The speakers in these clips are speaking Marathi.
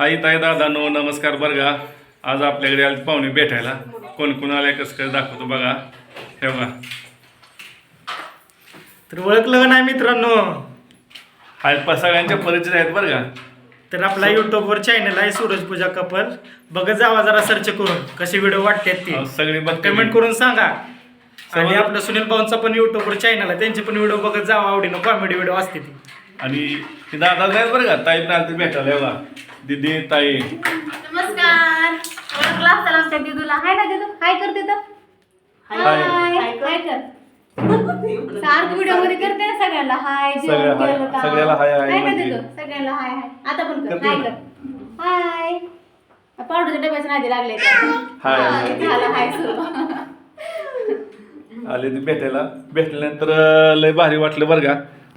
हाय ताई दादा नो नमस्कार बरं का? आज आपल्याकडे आले पाहुणे भेटायला. कोण कोण आले कसं कसं दाखवतो बघा. हे बघा. तर ओळखलं का नाही मित्रांनो? हाय प- सगळ्यांचे परिचय आहेत बरं का? तर आपला युट्यूबवर चॅनल आहे सूरज पूजा कपल. बघत जावा जरा सर्च करून कसे व्हिडिओ वाटतात ते. अहो, सगळे बघ कमेंट करून सांगा. आणि आपलं सुनील भाऊंचा पण युट्यूबवर चॅनल आहे. त्यांचे पण व्हिडिओ बघत जावा. आवडीनं कॉमेडी व्हिडिओ असते ती. आणि हे दादा आहेत बरं का? ताई आलते भेटायला हे बघा. दिदी ताई. नमस्कार. ओळखला असेल आमच्या दिदूला. हाय ना दिदू? हाय कर तिथं. हाय. हाय. हाय कर. सारखं व्हिडिओमध्ये करते ना सगळ्यांना. हाय सगळ्या हाय. का? सगळ्याला हाय हाय म्हणते. दिदू? सगळ्यांना हाय हाय. आता पण कर. करते हाय? कर. हाय. पावडरच्या डब्याच्या नादी लागले हाय, हाय. झालं हाय सुरू. आले ते भेटायला. भेटल्यानंतर लय भारी वाटलं बरं का.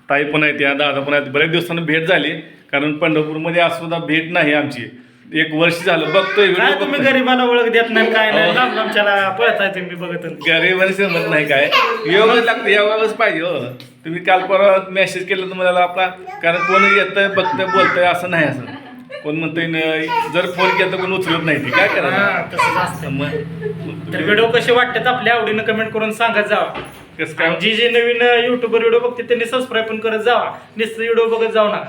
ताई पण आहेत या दादा पण आहेत. बऱ्याच दिवसानं भेट झाली. कारण पंढरपूरमध्ये आज सुद्धा भेट नाही आमची. एक वर्ष झालं बघतोय काय तुम्ही. गरीबाला ओळख देत नाही काय नाही. लांब लांबच्याला पळताय तुम्ही बघत. गरीबाने समजत नाही काय. योगच लागतं योगाच पाहिजे हो. तुम्ही काल परवा मेसेज केलं तर मला आपला कारण कोण येतंय बघतंय बोलतंय असं नाही असं. कोण म्हणतंय न- जर फोन केला तर कोण उचलत नाही ते काय करा तसंच असतं. मग तर व्हिडिओ कसे वाटतात आपल्या आवडीनं कमेंट करून सांगत जावा कसं काय? आणि जी जे नवीन युट्यूबर व्हिडिओ बघते त्यांनी सबस्क्राईब पण करत जावा. नुसतं व्हिडिओ बघत जाऊ ना.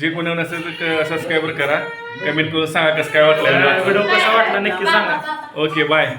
जे कोणी नसेल तर सबस्क्राईबर करा. कमेंट करून सांगा कसं काय वाटलं. व्हिडिओ कसा वाटला नक्की सांगा. Okay bye